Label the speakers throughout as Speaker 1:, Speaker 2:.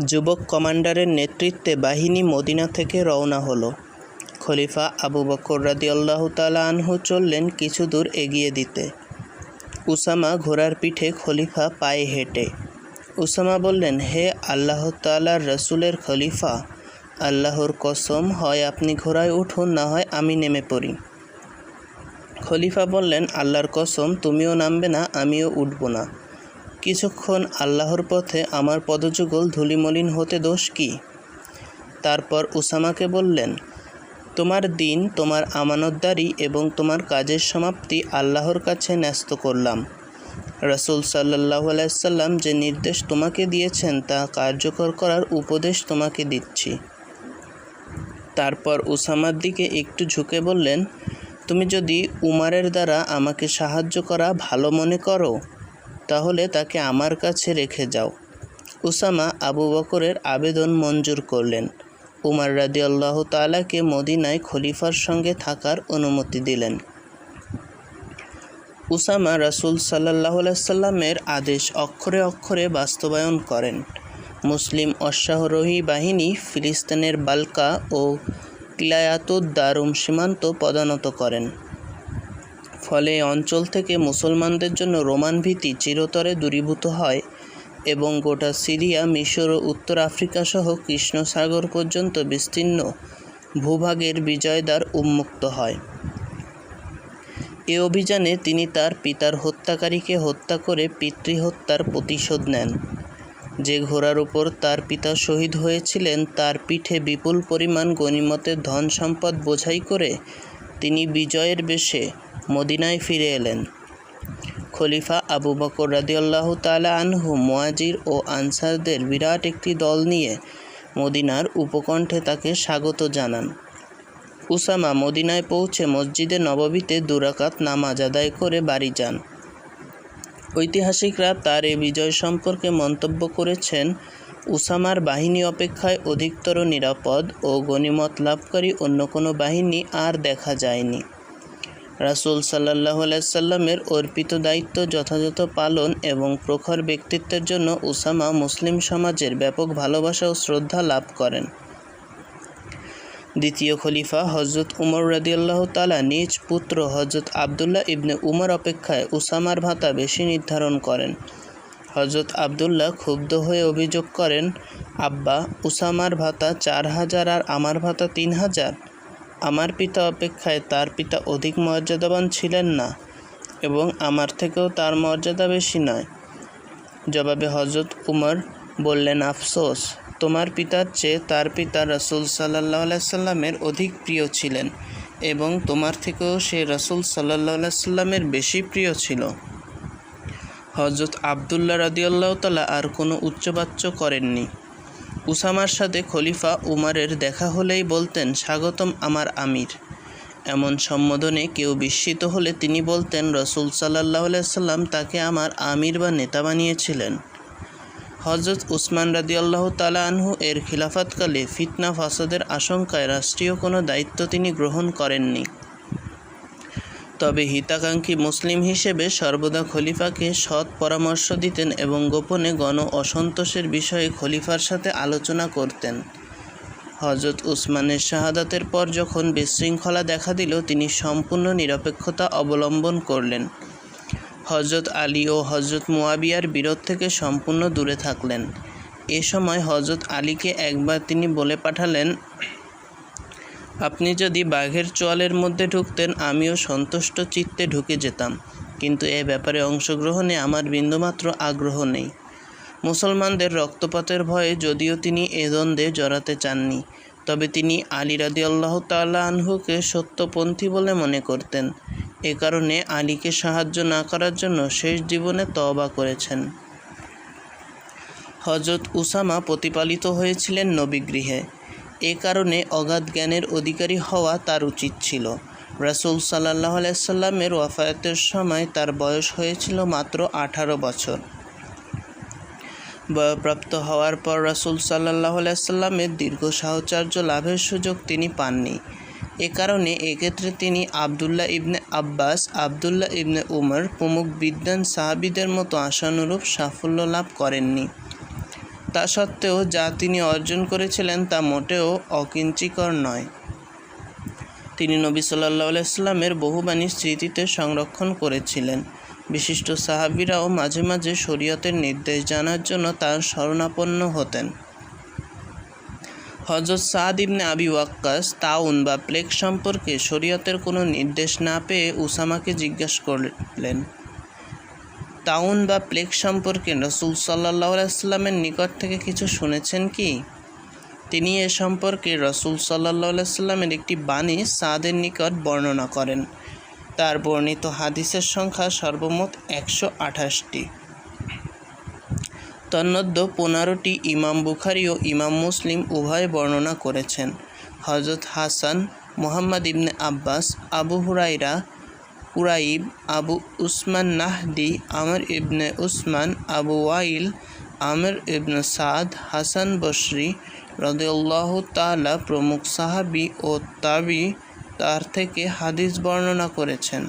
Speaker 1: যুবক কমান্ডারের নেতৃত্বে বাহিনী মদিনা থেকে রওনা হলো। খলিফা আবু বকর রাদিয়াল্লাহু তাআলা আনহু চললেন কিছু দূর এগিয়ে দিতে। উসামা ঘোড়ার পিঠে খলিফা পায়ে হেঁটে। উসামা বললেন, হে আল্লাহ তাআলার রসুলের খলিফা, আল্লাহর কসম, হয় আপনি ঘোড়ায় উঠুন, না হয় আমি নেমে পড়ি। খলিফা বললেন, আল্লাহর কসম, তুমিও নামবে না, আমিও উঠব না। কিছুক্ষণ আল্লাহর পথে আমার পদযুগল ধুলিমলিন হতে দোষ কি? তারপর উসামাকে বললেন, তোমার দিন, তোমার আমানতদারি এবং তোমার কাজের সমাপ্তি আল্লাহর কাছে ন্যস্ত করলাম। রসুল সাল্লাহ আলাইসাল্লাম যে নির্দেশ তোমাকে দিয়েছেন, তা কার্যকর করার উপদেশ তোমাকে দিচ্ছি। তারপর উসামার দিকে একটু ঝুঁকে বললেন, তুমি যদি উমারের দ্বারা আমাকে সাহায্য করা ভালো মনে করো তাহলে তাকে আমার কাছে রেখে যাও। উসামা আবু বকরের আবেদন মঞ্জুর করলেন। উমার রাদি আল্লাহ তালাকে মদিনায় খলিফার সঙ্গে থাকার অনুমতি দিলেন। উসামা রাসুল সাল্লাহ সাল্লামের আদেশ অক্ষরে অক্ষরে বাস্তবায়ন করেন। মুসলিম অশ্বারোহী বাহিনী ফিলিস্তিনের বালকা ও কিলায়াতুদ দারুম সীমান্ত পদানত করেন। ফলে অঞ্চল থেকে মুসলমানদের জন্য রোমান ভীতি চিরতরে দূরীভূত হয় এবং গোটা সিরিয়া, মিশর ও উত্তর আফ্রিকা সহ কৃষ্ণসাগর পর্যন্ত বিস্তীর্ণ ভূভাগের বিজয়দ্বার উন্মুক্ত হয়। এ অভিযানে তিনি তার পিতার হত্যাকারীকে হত্যা করে পিতৃহত্যার প্রতিশোধ নেন। যে ঘোড়ার উপর তার পিতা শহীদ হয়েছিলেন, তার পিঠে বিপুল পরিমাণ গণিমতের ধন সম্পদ বোঝাই করে তিনি বিজয়ের বেশে মদিনায় ফিরে এলেন। খলিফা আবু বকর রাদিয়াল্লাহু তালা আনহু, মোয়াজির ও আনসারদের বিরাট একটি দল নিয়ে মদিনার উপকণ্ঠে তাকে স্বাগত জানান। উসামা মদিনায় পৌঁছে মসজিদে নববীতে দুরাকাত নামাজ আদায় করে বাড়ি যান। ঐতিহাসিকরা তার এই বিজয় সম্পর্কে মন্তব্য করেছেন, উসামার বাহিনী অপেক্ষায় অধিকতর নিরাপদ ও গণিমত লাভকারী অন্য কোনো বাহিনী আর দেখা যায়নি। রাসুল সাল্লাহ সাল্লামের অর্পিত দায়িত্ব যথাযথ পালন এবং প্রখর ব্যক্তিত্বের জন্য উসামা মুসলিম সমাজের ব্যাপক ভালোবাসা ও শ্রদ্ধা লাভ করেন। দ্বিতীয় খলিফা হজরত উমর রাদিয়াল্লাহ তালা নিজ পুত্র হজরত আবদুল্লাহ ইবনে উমর অপেক্ষায় উসামার ভাতা বেশি নির্ধারণ করেন। হজরত আবদুল্লাহ ক্ষুব্ধ হয়ে অভিযোগ করেন, আব্বা, উসামার ভাতা চার হাজার আর আমার ভাতা তিন হাজার। আমার পিতা অপেক্ষায় তার পিতা অধিক মর্যাদাবান ছিলেন না এবং আমার থেকেও তার মর্যাদা বেশি নয়। জবাবে হজরত উমর বললেন, আফসোস, তোমার পিতার চেয়ে তার পিতা রসুল সাল্লাহ সাল্লামের অধিক প্রিয় ছিলেন এবং তোমার থেকেও সে রসুল সাল্লাহ সাল্লামের বেশি প্রিয় ছিল। হজরত আবদুল্লাহ রাদিয়াল্লাহ আর কোনো উচ্চবাচ্য করেননি। উসামার সাথে খলিফা উমারের দেখা হলেই বলতেন, স্বাগতম আমার আমির। এমন সম্বোধনে কেউ বিস্মিত হলে তিনি বলতেন, রসুল সাল্লাহ সাল্লাম তাকে আমার আমির বা নেতা বানিয়েছিলেন। হজরত উসমান রাদিয়াল্লাহ তালা আনহু এর খিলাফতকালে ফিতনা, ফাসাদের আশঙ্কায় রাষ্ট্রীয় কোনো দায়িত্ব তিনি গ্রহণ করেননি। তবে হিতাকাঙ্ক্ষী মুসলিম হিসেবে সর্বদা খলিফাকে সৎ পরামর্শ দিতেন এবং গোপনে গণ অসন্তোষের বিষয়ে খলিফার সাথে আলোচনা করতেন। হজরত উসমানের শাহাদাতের পর যখন বিশৃঙ্খলা দেখা দিল, তিনি সম্পূর্ণ নিরপেক্ষতা অবলম্বন করলেন। হজরত আলী ও হজরত মুয়াবিয়ার বিরোধ থেকে সম্পূর্ণ দূরে থাকলেন। এ সময় হজরত আলীকে একবার তিনি বলে পাঠালেন আপনি যদি বাঘের চোয়ালের মধ্যে ঢুকতেন, আমিও সন্তুষ্ট চিত্তে ঢুকে যেতাম। কিন্তু এ ব্যাপারে অংশগ্রহণে আমার বিন্দুমাত্র আগ্রহ নেই। মুসলমানদের রক্তপাতের ভয়ে যদিও তিনি এ দ্বন্দ্বে জড়াতে চাননি, তবে তিনি আলী রাদি আল্লাহ তাল্লাহ আনহুকে সত্যপন্থী বলে মনে করতেন। এ কারণে আলীকে সাহায্য না করার জন্য শেষ জীবনে তওবা করেছেন। হজরত উসামা প্রতিপালিত হয়েছিলেন নবীগৃহে। এ কারণে অগাধ জ্ঞানের অধিকারী হওয়া তার উচিত ছিল। রাসুল সাল্লাহ আলাইসাল্লামের ওয়াফায়াতের সময় তার বয়স হয়েছিল মাত্র আঠারো বছর। বয়প্রাপ্ত হওয়ার পর রাসুল সাল্লাহ আলাইসাল্লামের দীর্ঘ সাহচর্য লাভের সুযোগ তিনি পাননি। এ কারণে এক্ষেত্রে তিনি আবদুল্লাহ ইবনে আব্বাস, আবদুল্লাহ ইবনে উমর প্রমুখ বিদ্যান সাহাবিদের মতো আশানুরূপ সাফল্য লাভ করেননি। তা সত্ত্বেও যা তিনি অর্জন করেছিলেন তা মোটেও অকিঞ্চিকর নয়। তিনি নবী সাল্লাহ আলাইস্লামের বহু বাণী স্মৃতিতে সংরক্ষণ করেছিলেন। বিশিষ্ট সাহাবিরাও মাঝে মাঝে শরীয়তের নির্দেশ জানার জন্য তার শরণাপন্ন হতেন। হজরত সাদ ইবনে আবি ওয়াক্কাস তাউন বা প্লেগ সম্পর্কে শরীয়তের কোনো নির্দেশ না পেয়ে উসামাকে জিজ্ঞাসা করলেন। তাউন বা প্লেগ সম্পর্কে রসুল সাল্লাহ আলাইস্লামের নিকট থেকে কিছু শুনেছেন কি? তিনি এ সম্পর্কে রসুল সাল্লাহ সাল্লামের একটি বাণী সাদের নিকট বর্ণনা করেন। তার বর্ণিত হাদিসের সংখ্যা সর্বমোট একশো আঠাশটি। তন্মধ্য পনেরোটি ইমাম বুখারি ও ইমাম মুসলিম উভয় বর্ণনা করেছেন। হজরত হাসান, মোহাম্মদ ইবনে আব্বাস, আবু হুরাইরা কুরাইব আবু উসমান নাহদি, আমর ইবনে উসমান, আবু ওয়াইল, আমর ইবনে সাদ, হাসান বসরি রদেউল্লাহ তালা প্রমুখ সাহাবি ও তাবি তার থেকে হাদিস বর্ণনা করেছেন।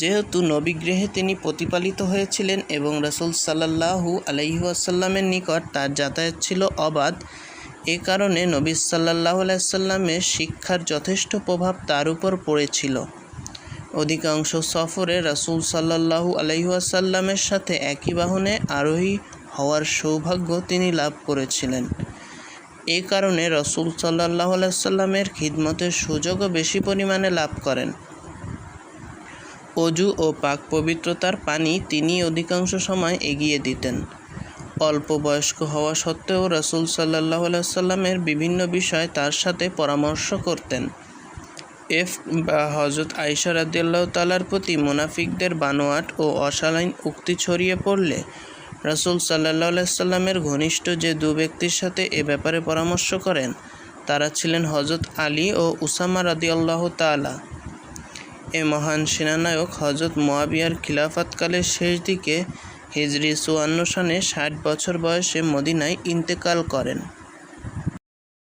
Speaker 1: যেহেতু নবীগৃহে তিনি প্রতিপালিত হয়েছিলেন এবং রসুল সাল্লাহু আলহিউসাল্লামের নিকট তার যাতায়াত ছিল অবাধ, এ কারণে নবী সাল্লাহ আলাইসাল্লামের শিক্ষার যথেষ্ট প্রভাব তার উপর পড়েছিল। অধিকাংশ সফরে রসুল সাল্লাহু আলহিউসাল্লামের সাথে একই বাহনে আরোহী হওয়ার সৌভাগ্য তিনি লাভ করেছিলেন। এ কারণে রসুল সাল্লাহ আলাইসাল্লামের খিদমতের সুযোগও বেশি পরিমাণে লাভ করেন। অজু ও পাক পবিত্রতার পানি তিনি অধিকাংশ সময় এগিয়ে দিতেন। অল্প বয়স্ক হওয়া সত্ত্বেও রসুল সাল্লাহ সাল্লামের বিভিন্ন বিষয় তার সাথে পরামর্শ করতেন। এফ বা হজরত আইসা রাদিয়াল্লাহ তালার প্রতি মুনাফিকদের বানোয়াট ও অশালীন উক্তি ছড়িয়ে পড়লে রসুল সাল্লাহ সাল্লামের ঘনিষ্ঠ যে দু ব্যক্তির সাথে এ ব্যাপারে পরামর্শ করেন, তারা ছিলেন হজরত আলী ও উসামা রাদিয়াল্লাহ তালা এ মহান সেনানায়ক হজরত মোয়াবিয়ার খিলাফতকালের শেষ দিকে হিজরি চুয়ান্ন সনে ষাট বছর বয়সে মদিনায় ইন্তেকাল করেন।